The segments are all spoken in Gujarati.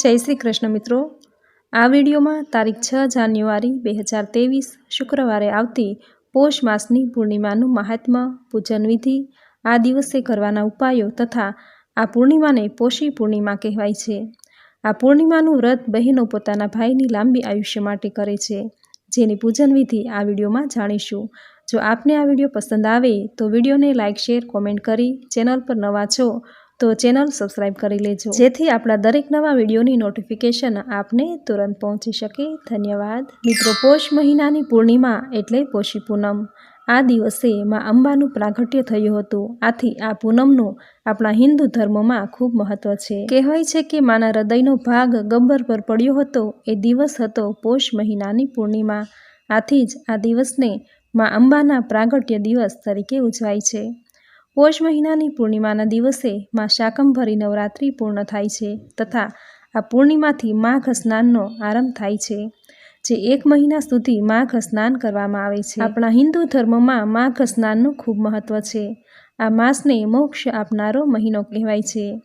જય શ્રી કૃષ્ણ મિત્રો. આ વિડીયોમાં તારીખ છ જાન્યુઆરી બે હજાર ત્રેવીસ શુક્રવારે આવતી પોષ માસની પૂર્ણિમાનું મહાત્મા, પૂજન વિધિ, આ દિવસે કરવાના ઉપાયો તથા આ પૂર્ણિમાને પોષી પૂર્ણિમા કહેવાય છે. આ પૂર્ણિમાનું વ્રત બહેનો પોતાના ભાઈની લાંબી આયુષ્ય માટે કરે છે. જેની પૂજન વિધિ આ વિડીયોમાં જાણીશું. જો આપને આ વીડિયો પસંદ આવે તો વિડીયોને લાઇક શેર, કોમેન્ટ કરી ચેનલ પર નવા છો તો ચેનલ સબસ્ક્રાઈબ કરી લેજો. જેથી આપણા દરેક નવા વિડીયોની નોટિફિકેશન આપને તુરંત પહોંચી શકે. ધન્યવાદ. મિત્રો, પોષ મહિનાની પૂર્ણિમા એટલે પોષી પૂનમ. આ દિવસે માં અંબાનું પ્રાગટ્ય થયું હતું. આથી આ પૂનમનું આપણા હિન્દુ ધર્મમાં ખૂબ મહત્વ છે. કહેવાય છે કે માના હૃદયનો ભાગ ગબ્બર પર પડ્યો હતો. એ દિવસ હતો પોષ મહિનાની પૂર્ણિમા. આથી જ આ દિવસને માં અંબાના પ્રાગટ્ય દિવસ તરીકે ઉજવાય છે. પોષ મહિનાની પૂર્ણિમાના દિવસે માં શાકંભરી નવરાત્રિ પૂર્ણ થાય છે તથા આ પૂર્ણિમાથી માઘ સ્નાનનો આરંભ થાય છે, જે એક મહિના સુધી માઘ સ્નાન કરવામાં આવે છે. આપણા હિન્દુ ધર્મમાં માઘ સ્નાનનું ખૂબ મહત્વ છે. આ માસને મોક્ષ આપનારો મહિનો કહેવાય છે.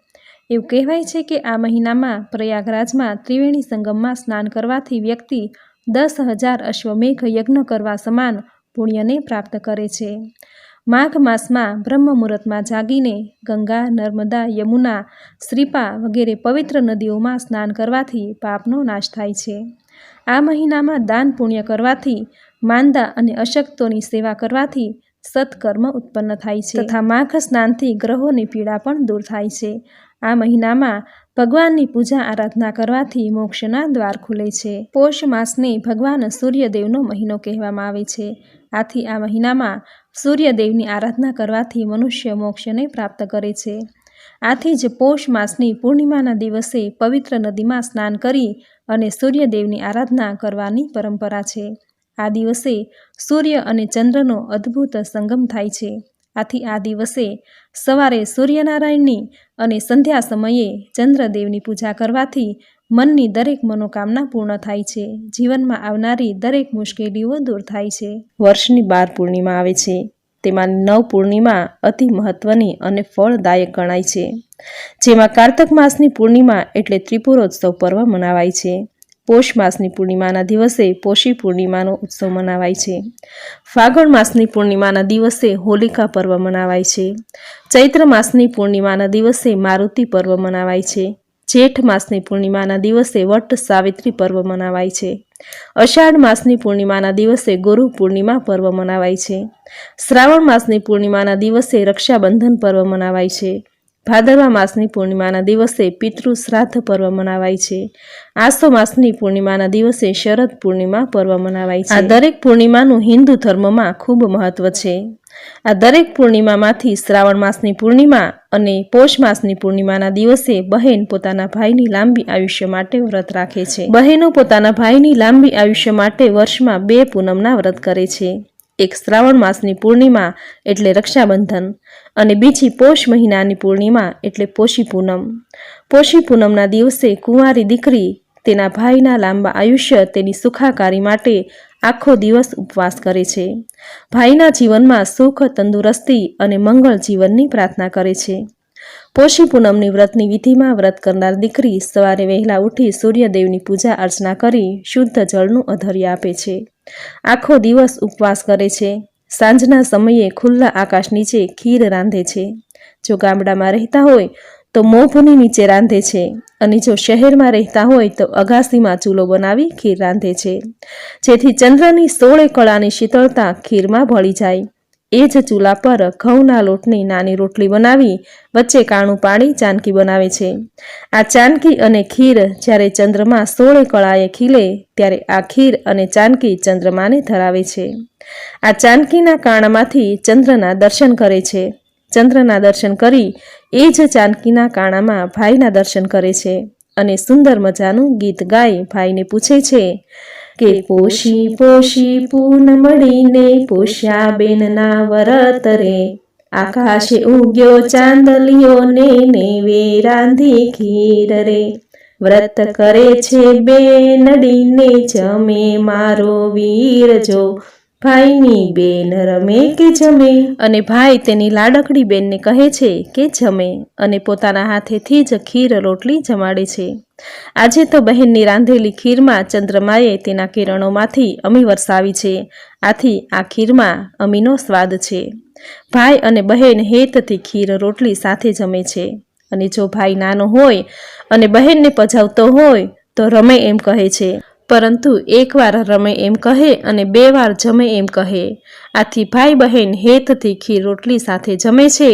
એવું કહેવાય છે કે આ મહિનામાં પ્રયાગરાજમાં ત્રિવેણી સંગમમાં સ્નાન કરવાથી વ્યક્તિ દસ હજાર અશ્વમેઘ યજ્ઞ કરવા સમાન પુણ્યને પ્રાપ્ત કરે છે. માઘ માસમાં બ્રહ્મ મુહૂર્તમાં જાગીને ગંગા, નર્મદા, યમુના, શ્રીપા વગેરે પવિત્ર નદીઓમાં સ્નાન કરવાથી પાપનો નાશ થાય છે. આ મહિનામાં દાન પુણ્ય કરવાથી, માંદા અને અશક્તોની સેવા કરવાથી સત્કર્મ ઉત્પન્ન થાય છે. તથા માઘ સ્નાનથી ગ્રહોની પીડા પણ દૂર થાય છે. આ મહિનામાં ભગવાનની પૂજા આરાધના કરવાથી મોક્ષના દ્વાર ખુલે છે. પોષ માસને ભગવાન સૂર્યદેવનો મહિનો કહેવામાં આવે છે. આથી આ મહિનામાં સૂર્યદેવની આરાધના કરવાથી મનુષ્ય મોક્ષને પ્રાપ્ત કરે છે. આથી જ પોષ માસની પૂર્ણિમાના દિવસે પવિત્ર નદીમાં સ્નાન કરી અને સૂર્યદેવની આરાધના કરવાની પરંપરા છે. આ દિવસે સૂર્ય અને ચંદ્રનો અદ્ભુત સંગમ થાય છે. આથી આ દિવસે સવારે સૂર્યનારાયણની અને સંધ્યા સમયે ચંદ્રદેવની પૂજા કરવાથી મનની દરેક મનોકામના પૂર્ણ થાય છે. જીવનમાં આવનારી દરેક મુશ્કેલીઓ દૂર થાય છે. વર્ષની બાર પૂર્ણિમા આવે છે. તેમાં નવ પૂર્ણિમા અતિ મહત્વની અને ફળદાયક ગણાય છે. જેમાં કાર્તક માસની પૂર્ણિમા એટલે ત્રિપુરોત્સવ પર્વ મનાવાય છે. પોષ માસની પૂર્ણિમાના દિવસે પોષી પૂર્ણિમાનો ઉત્સવ મનાવાય છે. ફાગણ માસની પૂર્ણિમાના દિવસે હોલિકા પર્વ મનાવાય છે. ચૈત્ર માસની પૂર્ણિમાના દિવસે મારુતિ પર્વ મનાવાય છે. જેઠ માસની પૂર્ણિમાના દિવસે વટ સાવિત્રી પર્વ મનાવાય છે. અષાઢ માસની પૂર્ણિમાના દિવસે ગુરુ પૂર્ણિમા પર્વ મનાવાય છે. શ્રાવણ માસની પૂર્ણિમાના દિવસે રક્ષાબંધન પર્વ મનાવાય છે. ભાદરવા માસની પૂર્ણિમાના દિવસે પિતૃ શ્રાદ્ધ પર્વ મનાવાય છે. આસો માસની પૂર્ણિમાના દિવસે શરદ પૂર્ણિમા પર્વ મનાવાય છે. આ દરેક પૂર્ણિમાનું હિન્દુ ધર્મમાં ખૂબ મહત્વ છે. આ દરેક પૂર્ણિમામાંથી શ્રાવણ માસની પૂર્ણિમા અને પોષ માસની પૂર્ણિમાના દિવસે બહેન પોતાના ભાઈની લાંબી આયુષ્ય માટે વ્રત રાખે છે. બહેનો પોતાના ભાઈની લાંબી આયુષ્ય માટે વર્ષમાં બે પૂનમના વ્રત કરે છે. એક શ્રાવણ માસની પૂર્ણિમા એટલે રક્ષાબંધન અને બીજી પોષ મહિનાની પૂર્ણિમા એટલે પોષી પૂનમ. પોષી પૂનમના દિવસે કુંવારી દીકરી તેના ભાઈના લાંબા આયુષ્ય તેની સુખાકારી માટે આખો દિવસ ઉપવાસ કરે છે. ભાઈના જીવનમાં સુખ, તંદુરસ્તી અને મંગળ જીવનની પ્રાર્થના કરે છે. પોષી પૂનમની વ્રતની વિધિમાં વ્રત કરનાર દીકરી સવારે વહેલા ઉઠી સૂર્યદેવની પૂજા અર્ચના કરી શુદ્ધ જળનું અધર્ય આપે છે. આખો દિવસ ઉપવાસ કરે છે. સાંજના સમયે ખુલ્લા આકાશ નીચે ખીર રાંધે છે. જો ગામડામાં રહેતા હોય, તો મોભની નીચે રાંધે છે અને જો શહેરમાં રહેતા હોય, તો અગાસીમાં ચૂલો બનાવી ખીર રાંધે છે. જેથી ચંદ્રની સોળે કળાની શીતળતા ખીરમાં ભળી જાય. એ જ ચૂલા પર ઘઉંના લોટની નાની રોટલી બનાવી વચ્ચે કાણું પાણી ચાનકી બનાવે છે. આ ચાનકી અને ખીર જ્યારે ચંદ્રમાં સોળે કળાએ ખીલે ત્યારે આ ખીર અને ચાનકી ચંદ્રમાને ધરાવે છે. આ ચાનકીના કાણામાંથી ચંદ્રના દર્શન કરે છે. ચંદ્રના દર્શન કરી એ જ ચાનકીના કાણામાં ભાઈના દર્શન કરે છે અને સુંદર મજાનું ગીત ગાઈ ભાઈને પૂછે છે કે પોષી પોષી પૂન પોષ્યા બેનના વરત રે. આકાશે ઉગ્યો ચાંદલિયો ને નેવે રાંધી ખીર રે. વ્રત કરે છે બે નડીને જમે મારો વીર જો ભાઈની બેન રમે કે જમે? અને ભાઈ તેની લાડકડી બેનને કહે છે કે જમે અને પોતાના હાથેથી જ ખીર રોટલી જમાડે છે. આજે તો બહેનની રાંધેલી ખીરમાં ચંદ્રમાએ તેના કિરણોમાંથી અમી વરસાવી છે. આથી આ ખીરમાં અમીનો સ્વાદ છે. ભાઈ અને બહેન હેતથી ખીર રોટલી સાથે જમે છે. અને જો ભાઈ નાનો હોય અને બહેનને પજાવતો હોય તો રમે એમ કહે છે. પરંતુ એકવાર રમે એમ કહે અને બે વાર જમે એમ કહે. આથી ભાઈ બહેન હેતથી ખીર રોટલી સાથે જમે છે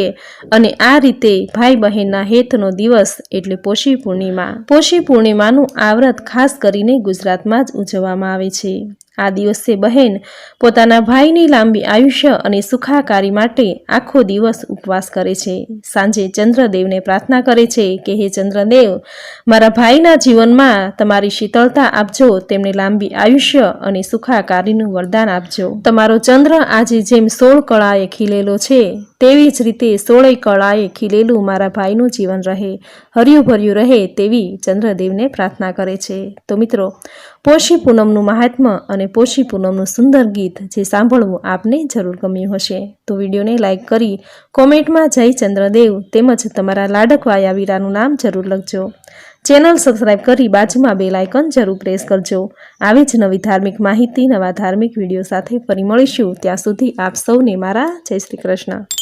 અને આ રીતે ભાઈ બહેનના હેતનો દિવસ એટલે પોષી પૂર્ણિમા. પોષી પૂર્ણિમાનું આ વ્રત ખાસ કરીને ગુજરાતમાં જ ઉજવવામાં આવે છે. આ દિવસે બહેન પોતાના ભાઈની લાંબી આયુષ્ય અને સુખાકારી માટે આખો દિવસ ઉપવાસ કરે છે. સાંજે ચંદ્રદેવને પ્રાર્થના કરે છે કે, હે ચંદ્રદેવ, મારા ભાઈના જીવનમાં તમારી શીતળતા આપજો, તેમને લાંબી આયુષ્ય અને સુખાકારીનું વરદાન આપજો. તમારો ચંદ્ર આજે જેમ સોળ કળાએ ખીલેલો છે તેવી જ રીતે સોળેય કળાએ ખીલેલું મારા ભાઈનું જીવન રહે હર્યું ભર્યું રહે તેવી ચંદ્રદેવને પ્રાર્થના કરે છે. તો મિત્રો, પોષી પૂનમનું મહાત્મ્ય અને પોષી પૂનમનું સુંદર ગીત જે સાંભળવું આપને જરૂર ગમ્યું હશે. તો વિડીયોને લાઇક કરી, કોમેન્ટમાં જય ચંદ્રદેવ તેમજ તમારા લાડકવાયા વીરાનું નામ જરૂર લખજો. ચેનલ સબસ્ક્રાઇબ કરી બાજુમાં બેલ આઇકન જરૂર પ્રેસ કરજો. આવી જ નવી ધાર્મિક માહિતી, નવા ધાર્મિક વીડિયો સાથે ફરી મળીશું. ત્યાં સુધી આપ સૌને મારા જય શ્રી કૃષ્ણ.